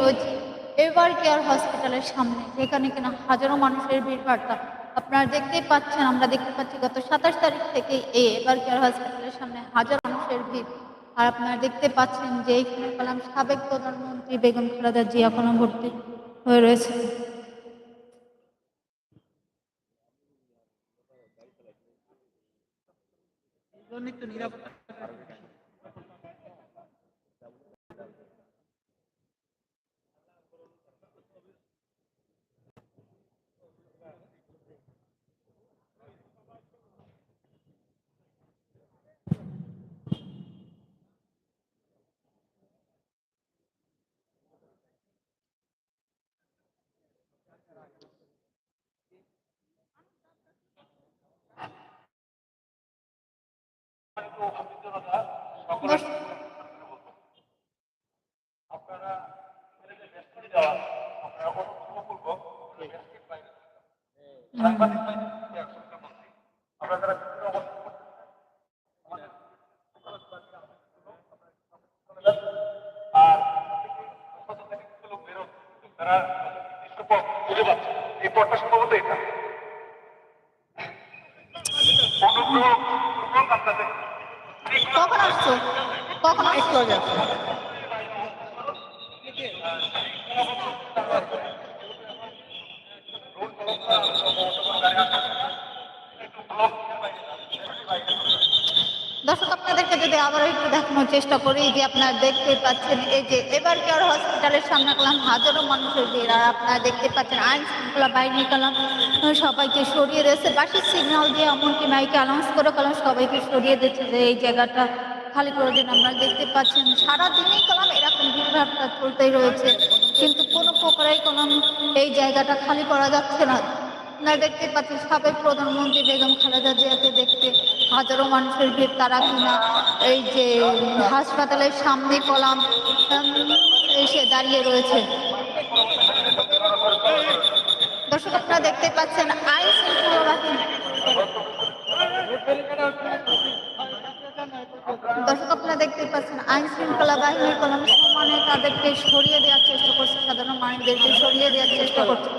রয়েছে ever care হসপিটালের সামনে, যেখানে কিনা হাজারো মানুষের ভিড় বার্তা আপনারা দেখতেই পাচ্ছেন, আমরা দেখতে পাচ্ছি গত সাতাশ তারিখ থেকে এই এভার কেয়ার হসপিটালের সামনে হাজার মানুষের ভিড়। আর আপনারা দেখতে পাচ্ছেন যে এইখানে কলাম সাবেক প্রধানমন্ত্রী বেগম খালেদা জিয়া কোনো ভর্তি হয়ে রয়েছে। নিত্য নিরাপত্তা তারা নির্দিষ্ট পথ খুঁজে পাচ্ছে এই পথটা সম্ভবত এটা অনুগ্রহপূর্বক আপনাদের কখন আসছো? কখন একটু আগে আছে দর্শক আপনাদেরকে যদি আবারও একটু দেখানোর চেষ্টা করি যে আপনারা দেখতে পাচ্ছেন, এই যে এবার কেয়ার হসপিটালের সামনে কলাম হাজারো মানুষের ভিড়। আর আপনারা দেখতে পাচ্ছেন, আইন শৃঙ্খলা বাহিনী কলাম সবাইকে সরিয়ে দিয়েছে। বাসির সিগন্যাল দিয়ে এমনকি মাইকে অ্যানাউন্স করে কলাম সবাইকে সরিয়ে দিচ্ছে যে এই জায়গাটা খালি করে দিন। আপনারা দেখতে পাচ্ছেন, সারাদিনই কলাম এরকম ভিড়ভাড়টা চলতেই রয়েছে। কিন্তু কোনো প্রকারেই কলাম এই জায়গাটা খালি করা যাচ্ছে না। আপনারা দেখতে পাচ্ছেন, সাবেক প্রধানমন্ত্রী বেগম খালেদা জিয়াকে দেখতে হাজারো মানুষের ভিড় তারা কিনা। এই যে হাসপাতালের সামনে কলাম এসে দাঁড়িয়ে রয়েছে। দর্শক, আপনারা দেখতে পাচ্ছেন আইন শৃঙ্খলা বাহিনী দর্শক, আপনারা দেখতে পাচ্ছেন আইন শৃঙ্খলা বাহিনী কলম সমানে তাদেরকে সরিয়ে দেওয়ার চেষ্টা করছে। সাধারণ মানুষদেরকে সরিয়ে দেওয়ার চেষ্টা করছে।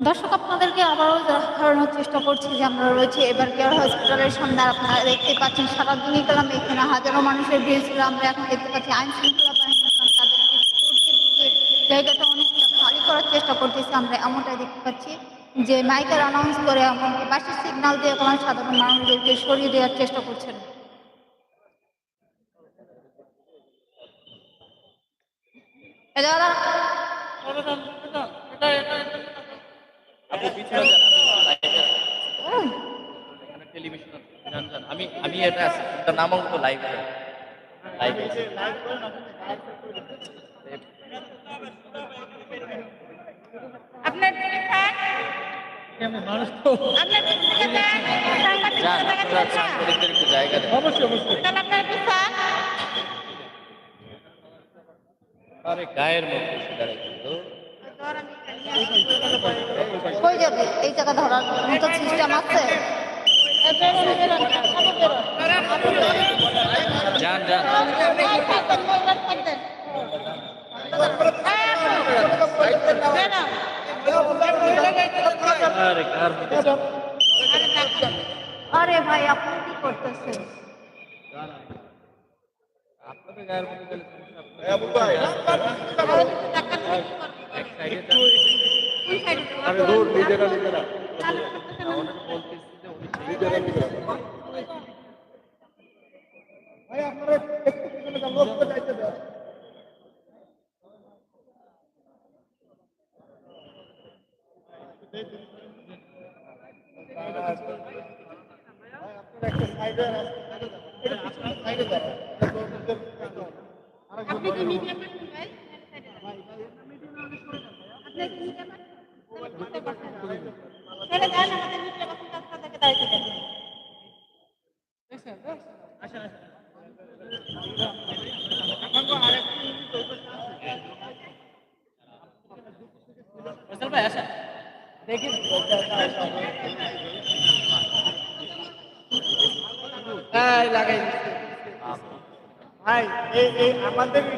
দর্শক, আপনাদেরকে আবারও দেখানোর চেষ্টা করছি যে আমরা রয়েছে, এবার কেয়ার হসপিটালের সামনে আপনারা দেখতে পাচ্ছেন, সারাদিনই গেলাম এখানে হাজারো মানুষের ভিড় ছিল, আমরা এখন দেখতে পাচ্ছি আইন শৃঙ্খলা বাহিনী কলাম তাদেরকে সরিয়ে দিয়ে জায়গাটা অনেকটা খালি করার চেষ্টা করতেছি, আমরা এমনটাই দেখতে পাচ্ছি যে মাইকার অ্যানাউন্স করে এমনকি বাসের সিগনাল দিয়ে কলাম সাধারণ মানুষদেরকে সরিয়ে দেওয়ার চেষ্টা করছেন। যান আমি আমি এটা আছে তার নাম তো লাইভে লাইভে আরে গায়ের মধ্যে কই যাবে? এই টাকা ধরার মতো সিস্টেম আছে। যান যান। আরে। ভাই আপনি কি আপনার পিছনে যান লোককে যাইতে দেন আপনারা একটা সাইডে সাইডে দাঁড়ান আপনি কি মিডিয়া পার্সন ভাই আপনি কি মিডিয়া পার্সন বুঝতে পারছেন ছেড়ে দেন আমাদের মিডিয়া পার্সন আপনাদেরকে দাঁড়িয়ে দেন ফয়সাল ভাই আসেন এই লাগাই দিচ্ছে। ভাই এই এই আমাদের একটু এই জোনটা লাগারে লাগা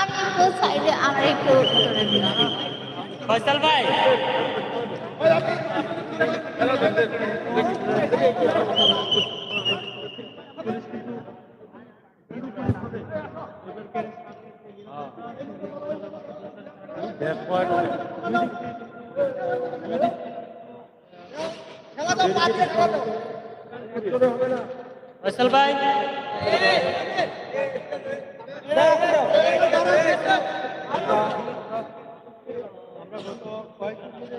আমি একটু সাইডে আমার একটু ফয়সাল ভাই। ফয়সাল ভাই। আমরা গত কয়েকদিন ধরে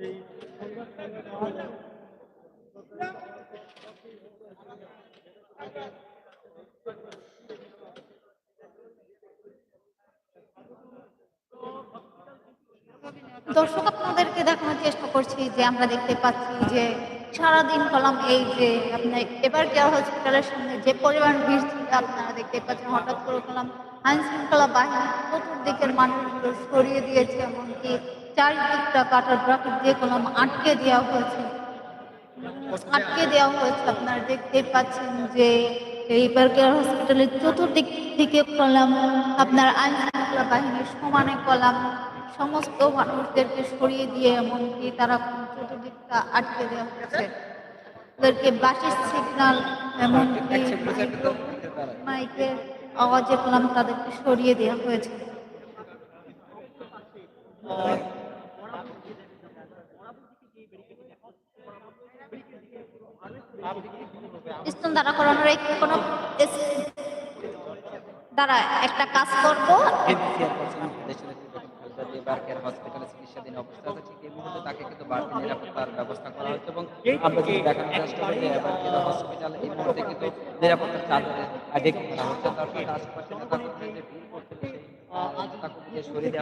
এই সংবাদ নেওয়া হয় দর্শক, আপনাদেরকে দেখানোর চেষ্টা করছি যে আমরা দেখতে পাচ্ছি যে সারাদিন কলাম এই যে আপনার এবার কেয়ার হসপিটালের সামনে যে পরিমাণ ভিড় ছিল, আপনারা দেখতে পাচ্ছেন হঠাৎ করে কলাম আইন শৃঙ্খলা বাহিনী চতুর্দিকের মানুষগুলো সরিয়ে দিয়েছে, এমনকি চারিদিকটা কাটার ব্রাকেট দিয়ে কলাম আটকে দেওয়া হয়েছে। আটকে দেওয়া হয়েছে আপনারা দেখতে পাচ্ছেন যে এই কেয়ার হসপিটালের চতুর্দিক থেকে কলাম, আপনার আইন শৃঙ্খলা বাহিনীর সমানে কলাম, সমস্ত মানুষদেরকে সরিয়ে দিয়ে এমনকি তারা চতুর্দিকটা আটকে দেওয়া হয়েছে। ওদেরকে বাসের সিগনাল এমনকি মাইকের আওয়াজে কলাম তাদেরকে সরিয়ে দেওয়া হয়েছে। স্তন দ্বারা করানোর কোনো দ্বারা একটা কাজ করব। আছে নিরাপত্তার ব্যবস্থা করা হয়েছে এবং হসপিটাল এই মুহূর্তে কিন্তু নিরাপত্তার চাদরে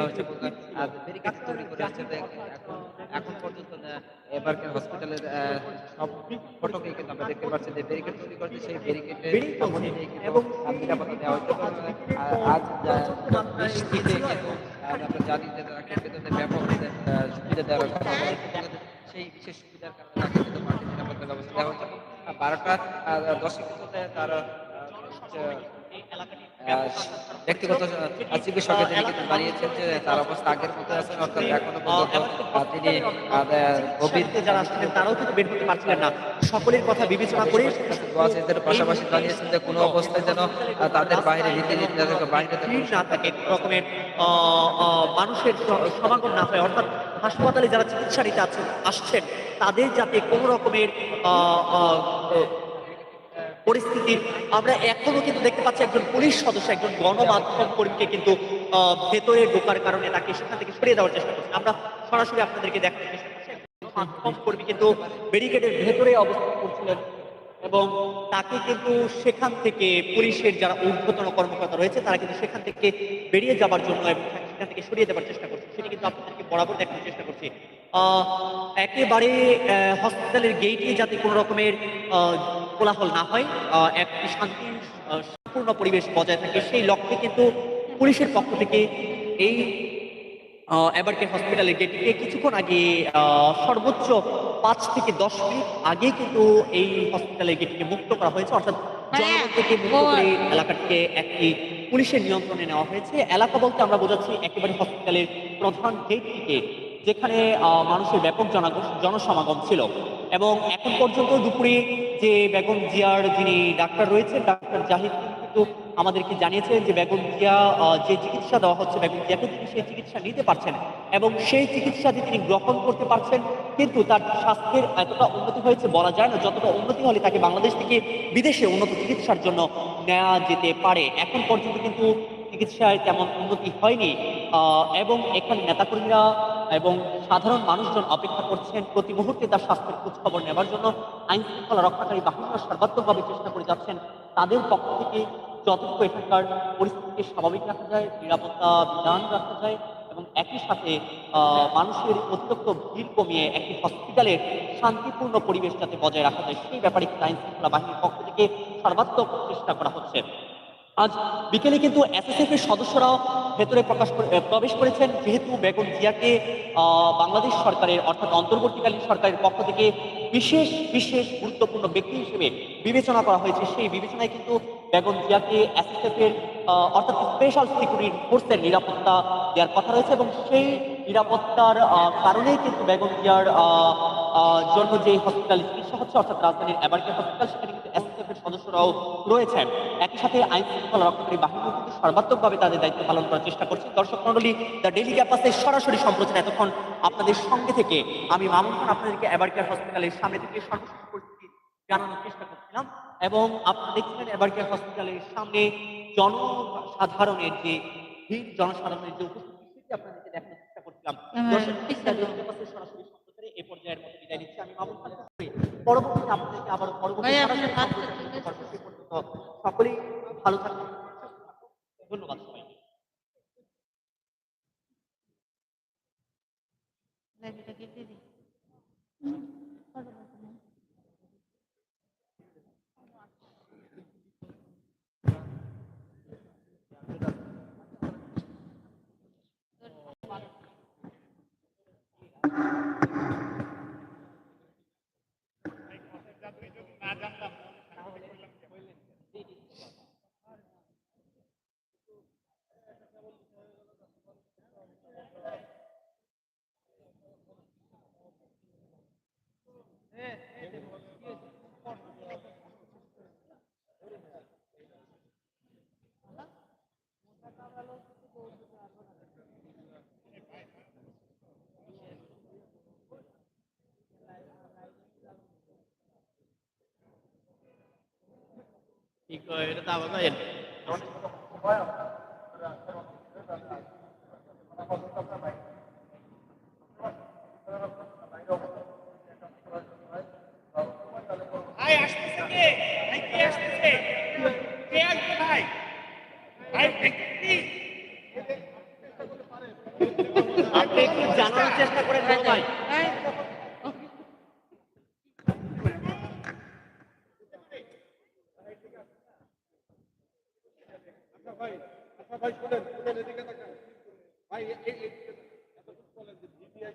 হচ্ছে ব্যারিকেড তৈরি করে হচ্ছে এখন এখন পর্যন্ত এবারকের হসপিটালের সব ফটকে কিন্তু আমরা দেখতে পাচ্ছি যে ব্যারিকেড তৈরি করছে। সেই ব্যারিকেডের নিরাপত্তা দেওয়া হচ্ছে আজ কিন্তু আমরা জানি যে কিন্তু ব্যাপক সুবিধা দেওয়ার কথা সেই বিশেষ সুবিধার কারণে তাকে কিন্তু মাঠে নিরাপত্তা ব্যবস্থা দেওয়া হচ্ছে বারোটা দশে কিন্তু তার ব্যক্তিগত চিকিৎসকের তিনি কিন্তু জানিয়েছেন যে তার অবস্থা আগের মতো আছে অর্থাৎ এখনও পর্যন্ত তিনি যারা আসছিলেন তারাও কিন্তু বের হতে পারছিলেন না। সকলের কথা বিবেচনা করে পাশাপাশি জানিয়েছেন যে কোনো অবস্থায় যেন তাদের বাইরে রীতি বাইরে না থাকে রকমের মানুষের সমাগম না হয় অর্থাৎ হাসপাতালে যারা চিকিৎসা নিতে আছেন আসছেন তাদের যাতে কোনো রকমের আহ, আহ, পরিস্থিতি। আমরা এখনও কিন্তু দেখতে পাচ্ছি একজন পুলিশ সদস্য, একজন গণমাধ্যম কর্মীকে কিন্তু ভেতরে ঢোকার কারণে তাকে সেখান থেকে সরিয়ে দেওয়ার চেষ্টা করছে। আমরা সরাসরি আপনাদেরকে দেখার চেষ্টা করছি কর্মী কিন্তু ব্যারিকেডের ভেতরে অবস্থান করছিলেন এবং তাকে কিন্তু সেখান থেকে পুলিশের যারা ঊর্ধ্বতন কর্মকর্তা রয়েছে, তারা কিন্তু সেখান থেকে বেরিয়ে যাবার জন্য এবং সেখান থেকে সরিয়ে দেওয়ার চেষ্টা করছে। সেটি কিন্তু আপনাদেরকে বরাবর দেখানোর চেষ্টা করছি। একেবারে হসপিটালের গেইটে যাতে কোনো রকমের কোলাহল না হয় একটি শান্তির সম্পূর্ণ পরিবেশ বজায় থাকে সেই লক্ষ্যে কিন্তু পুলিশের পক্ষ থেকে এই এবারকে হসপিটালের গেটে কিছুক্ষণ আগে আহ, সর্বোচ্চ পাঁচ থেকে দশ মিনিট আগে কিন্তু এই হসপিটালের গেটকে মুক্ত করা হয়েছে অর্থাৎ জনগণ থেকে মুক্ত করে এলাকাটিকে একটি পুলিশের নিয়ন্ত্রণে নেওয়া হয়েছে। এলাকা বলতে আমরা বোঝাচ্ছি একেবারে হসপিটালের প্রধান গেট থেকে যেখানে মানুষের ব্যাপক জনসমাগম ছিল। এবং এখন পর্যন্ত দুপুরে যে বেগম জিয়ার যিনি ডাক্তার রয়েছেন, ডাক্তার জাহিদ কিন্তু আমাদেরকে জানিয়েছেন যে বেগম জিয়া যে চিকিৎসা দেওয়া হচ্ছে, বেগম জিয়াকে তিনি সেই চিকিৎসা নিতে পারছেন এবং সেই চিকিৎসাটি তিনি গ্রহণ করতে পারছেন, কিন্তু তার স্বাস্থ্যের এতটা উন্নতি হয়েছে বলা যায় না, যতটা উন্নতি হলে তাকে বাংলাদেশ থেকে বিদেশে উন্নত চিকিৎসার জন্য নেওয়া যেতে পারে। এখন পর্যন্ত কিন্তু চিকিৎসায় তেমন উন্নতি হয়নি। এবং এখানে নেতাকর্মীরা এবং সাধারণ মানুষজন অপেক্ষা করছেন প্রতি মুহূর্তে তার স্বাস্থ্যের খোঁজ খবর নেবার জন্য। আইন শৃঙ্খলা রক্ষাকারী বাহিনীরা সর্বাত্মকভাবে চেষ্টা করে যাচ্ছেন। তাদের পক্ষ থেকে যতটুকু এখানকার পরিস্থিতিকে স্বাভাবিক রাখা যায়, নিরাপত্তা বিধান রাখা যায় এবং একই সাথে মানুষের অতিরিক্ত ভিড় কমিয়ে একটি হসপিটালের শান্তিপূর্ণ পরিবেশ যাতে বজায় রাখা যায়, সেই ব্যাপারে আইন শৃঙ্খলা বাহিনীর পক্ষ থেকে সর্বাত্মক চেষ্টা করা হচ্ছে। আজ বিকেলে কিন্তু এসএসএফ এর সদস্যরাও ভেতরে প্রকাশ প্রবেশ করেছেন। যেহেতু বেগম জিয়াকে বাংলাদেশ সরকারের, অর্থাৎ অন্তর্বর্তীকালীন সরকারের পক্ষ থেকে বিশেষ বিশেষ গুরুত্বপূর্ণ ব্যক্তি হিসেবে বিবেচনা করা হয়েছে, সেই বিবেচনায় কিন্তু বেগম জিয়াকে এসএসএফ এর অর্থাৎ স্পেশাল সিকিউরিটি ফোর্সের নিরাপত্তা দেওয়ার কথা রয়েছে এবং সেই নিরাপত্তার কারণেই কিন্তু বেগম জিয়ার জন্য যে হসপিটাল চিকিৎসা হচ্ছে, অর্থাৎ রাজধানীর এবারকে হসপিটাল সেখানে কিন্তু সদস্যরাও রয়েছেন। একই সাথে আইন শৃঙ্খলা রক্ষাকারী বাহিনীও কিন্তু সর্বাত্মকভাবে তাদের দায়িত্ব পালন করার চেষ্টা করছে। দর্শক মন্ডলী দ্য ডেলি ক্যাম্পাসের সরাসরি সম্প্রচার এতক্ষণ আপনাদের সঙ্গে থেকে আমি মামুন খান আপনাদেরকে এবারকেয়ার হসপিটালের সামনে থেকে সর্বশেষ পরিস্থিতি জানানোর চেষ্টা করছিলাম এবং আপনারা দেখছিলেন এবারকেয়ার হসপিটালের সামনে জনসাধারণের যে ভিড় জনসাধারণের যে উপস্থিতি সেটি আপনাদেরকে দেখানোর চেষ্টা করছিলাম। দর্শক সরাসরি সম্প্রচারে এই পর্যায়ের মতো বিদায় নিচ্ছি। আমি মামুন খান পরবর্তীতে আপনাদেরকে আবার পরবর্তী সকলেই ভালো থাকবেন। ধন্যবাদ সবাইকে। লাইটটা কেটে দিই ঠিক এটা তো আবার এর ভাই আসতেছে কে ভাই কে আসতেছে কে আসবে ভাই ভাই ব্যক্তি আপনি একটু জানানোর চেষ্টা বড় ভাই। ভাই আচ্ছা ভাই শুনেন শুনেন এদিকে তাকান। ভাই এই এই এতটুকু বলেন যে ভিভিআই